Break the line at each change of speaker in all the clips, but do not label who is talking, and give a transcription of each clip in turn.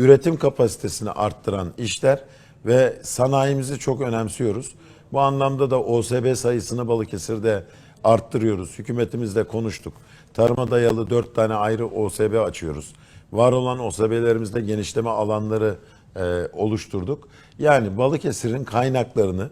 üretim kapasitesini arttıran işler ve sanayimizi çok önemsiyoruz. Bu anlamda da OSB sayısını Balıkesir'de arttırıyoruz. Hükümetimizle konuştuk. Tarıma dayalı dört tane ayrı OSB açıyoruz. Var olan OSB'lerimizde genişleme alanları e, oluşturduk. Yani Balıkesir'in kaynaklarını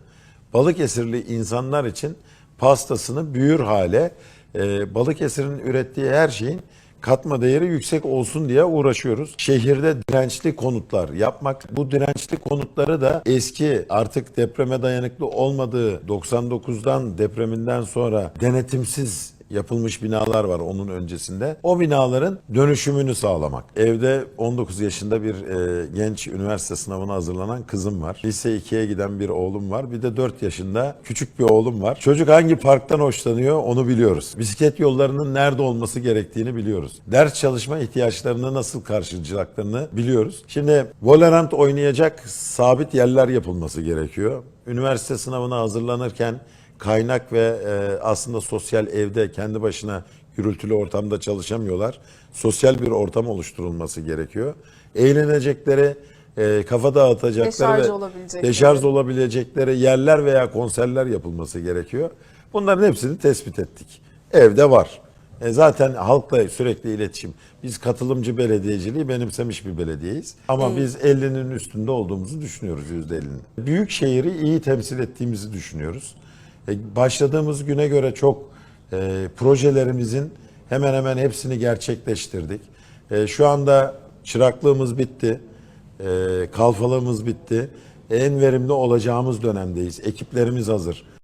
Balıkesirli insanlar için pastasını büyür hale e, Balıkesir'in ürettiği her şeyin katma değeri yüksek olsun diye uğraşıyoruz. Şehirde dirençli konutlar yapmak. Bu dirençli konutları da eski artık depreme dayanıklı olmadığı 99'dan depreminden sonra denetimsiz yapılmış binalar var onun öncesinde. O binaların dönüşümünü sağlamak. Evde 19 yaşında bir e, genç üniversite sınavına hazırlanan kızım var. Lise 2'ye giden bir oğlum var. Bir de 4 yaşında küçük bir oğlum var. Çocuk hangi parktan hoşlanıyor onu biliyoruz. Bisiklet yollarının nerede olması gerektiğini biliyoruz. Ders çalışma ihtiyaçlarını nasıl karşılayacaklarını biliyoruz. Şimdi Valorant oynayacak sabit yerler yapılması gerekiyor. Üniversite sınavına hazırlanırken kaynak ve e, aslında sosyal evde kendi başına gürültülü ortamda çalışamıyorlar. Sosyal bir ortam oluşturulması gerekiyor. Eğlenecekleri, e, kafa dağıtacakları
Deşarj
ve
olabilecekleri.
deşarj olabilecekleri yerler veya konserler yapılması gerekiyor. Bunların hepsini tespit ettik. Evde var. E zaten halkla sürekli iletişim. Biz katılımcı belediyeciliği benimsemiş bir belediyeyiz. Ama biz 50'nin üstünde olduğumuzu düşünüyoruz %50'nin. Büyük şehri iyi temsil ettiğimizi düşünüyoruz. E, başladığımız güne göre çok e, projelerimizin hemen hemen hepsini gerçekleştirdik. E, şu anda çıraklığımız bitti. E, kalfalığımız bitti. En verimli olacağımız dönemdeyiz. Ekiplerimiz hazır.